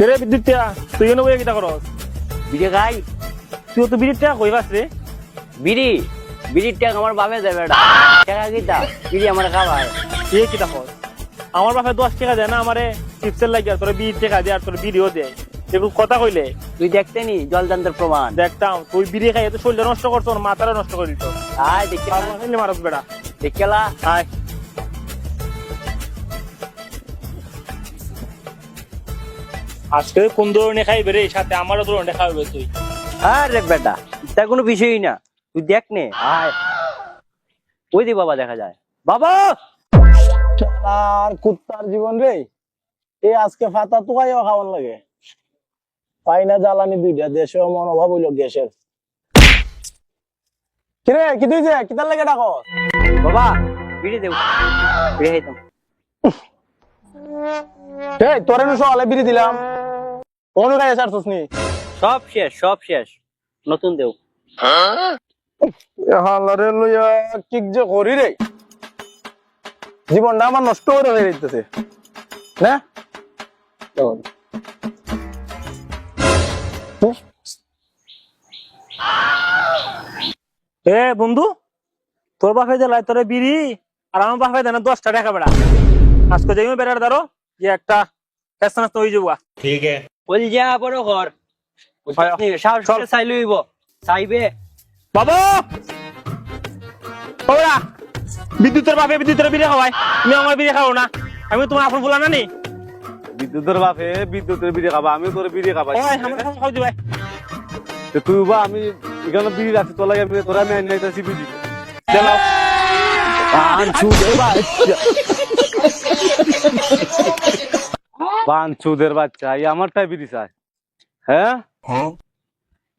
কেরে বিদ্যুৎ টিয়া? তুই এনে বইয়া কিতা করস বিড়ি খাই তুই তো বিদ্যুৎ টিয়া কইবাস রে বিড়ি বিড়ির টাকা আমার বাপে দেবে এটা টাকা কিতা বিড়ি আমার খাবার এ কিতা কর আমার বাপে দশ টাকা দেয় না আমারে চিপসের লাগে আর তোর বিশ টাকা দেয় আর তোর বিড়িও দেয়। এগুলো কথা কইলে? তুই দেখতে নি জলদান্তের প্রমাণ দেখতাম তুই বিড়ি খাই তো শরীরটা নষ্ট করতো মাথাটা নষ্ট করে দিত আয় দেখে মারস বেড়া দেখলা? আয় আজকে কোন ধরনের খাইবে রে? সাথে আমারও ধরনের খাইবে তুই। আরে বেটা তা কোনো বিষয়ই না। তুই দেখ নে আয়। ওই দি বাবা দেখা যায়। বাবা! আর কুত্তার জীবন রে এই আজকে ফাতা তুকাইও খাওয়ান লাগে। পাই না জ্বালানি দুইটা দেশেও মনোভাব হইল গ্যাসের। কিরে কি তুইছে কিতার লাগে ডাকো? বাবা বিড়ি দেব বিড়ি খাইতাম। এই তোরে নুসো আলে বিড়ি দিলাম। কোন গায়ে ছাড়ছস নি? সব শেষ সব শেষ। নতুন দেও। হালারে লইয়া কিক যে করি রে? জীবনটা আমার নষ্ট করে হয়ে না। এ বন্ধু তোর বাপে দিলাই তোরে বিড়ি আর আমার বাপে দেয় না দশটা টাকা বেড়া। আজকে যাই বেড়ার দাঁড়ো যে একটা নাস্তা হয়ে যাব বল যা বড় ঘর। সাহস করে চাই লইব। চাইবে? বাবা! ওরা! বিদ্যুতের বাপে বিদ্যুতের বিড়ি খাওয়াই তুমি আমার বিড়ি খাও না। আমি তোমার আপন বলা না নি বিদ্যুতের বাপে বিদ্যুতের বিড়ি খাবা আমি তোর বিড়ি খাবা ওই আমার খাওয়া খাওয়া দিবাই তো তুই বা আমি এখানে বিড়ি রাখছি তোর লাগে তোরা আমি আনি বিড়ি চালাও বান চুদের বাচ্চা এই আমারটাই বিড়ি চায় হ্যাঁ?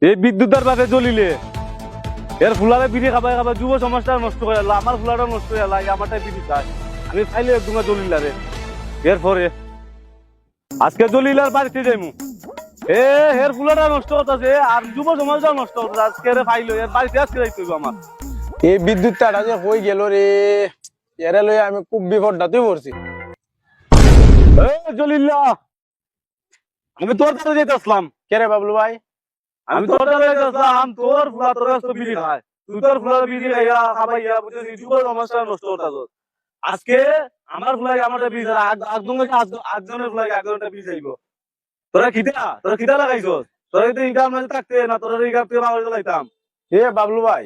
এই বিদ্যুতের জ্বলিলে এর ফুলারে বিড়ি খাবাই খাবা যুব সমাজটা নষ্ট করে আমার ফুলাটা নষ্ট হয়ে আমারটাই বিড়ি চায় আমি খাইলে একদম জ্বলিলা রে। এরপরে আজকে জ্বলিলার বাড়িতে যাইমু। এ হের ফুলাটা নষ্ট হতাছে আর যুব সমাজটা নষ্ট হতাছে আজকে রে ফাইলো এর বাড়িতে আজকে যাইতে হইবো আমার। এই বিদ্যুৎ তাটা যে হয়ে গেল রে এরে লইয়া আমি খুব বিপদটাতে পড়ছি। এ আমি তোর কাছে যেতে আসলাম। কে রে বাবলু ভাই? আমি তোর কাছে যেতে আসলাম, তোর ফুলা তোর কাছে তো বিড়ি খায়। তুই তোর ফুলার বিড়ি খাইয়া খাবাইয়া বুঝছিস যুব সমাজটা নষ্ট হতাছ আজকে আমার ফুলাকে আমারটা খায় একজনের একজনের ফুলাকে একজনটা বিড়ি চাইব তোরা খিদা তোরা খিদা লাগাইছ তোরা যদি ইগার মাঝে থাকতে না তোরা ইগার তুই আমার লাইতাম এ বাবলু ভাই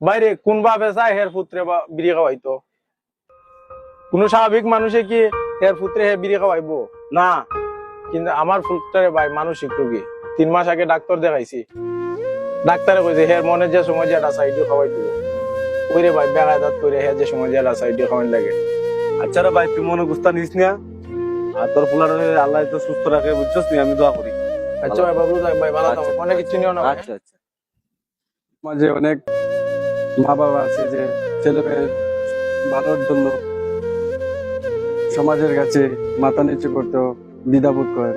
বাইরে কোন ভাবে চায় হের পুত্রে বিড়ি খাওয়াইতো কোন স্বাভাবিক মানুষে কি হের পুত্রে হে বিড়ি খাওয়াইব? না। কিন্তু আমার পুত্রে ভাই মানসিক রোগী। তিন মাস আগে ডাক্তার দেখাইছি। ডাক্তারে কইছে হের মনে যে সময় যে সাইডে খাওয়াই দিল ওইরে ভাই বেড়াদাত করে হে যে সময় যে সাইডে খাওয়াই লাগে। আচ্ছা রে ভাই তুই মনে গুস্তা নিস না? আর তোর ফুলার আল্লাহ তো সুস্থ রাখে বুঝছিস নি? আমি দোয়া করি। আচ্ছা ভাই বাবলু ভাই ভাই ভালো থাকো আচ্ছা। অনেক কিছু নিও না আচ্ছা আচ্ছা। মাঝে অনেক মা বাবা আছে যে ছেলে মেয়ের ভালোর জন্য সমাজের কাছে মাথা নিচু করতেও দ্বিধাবোধ করেন।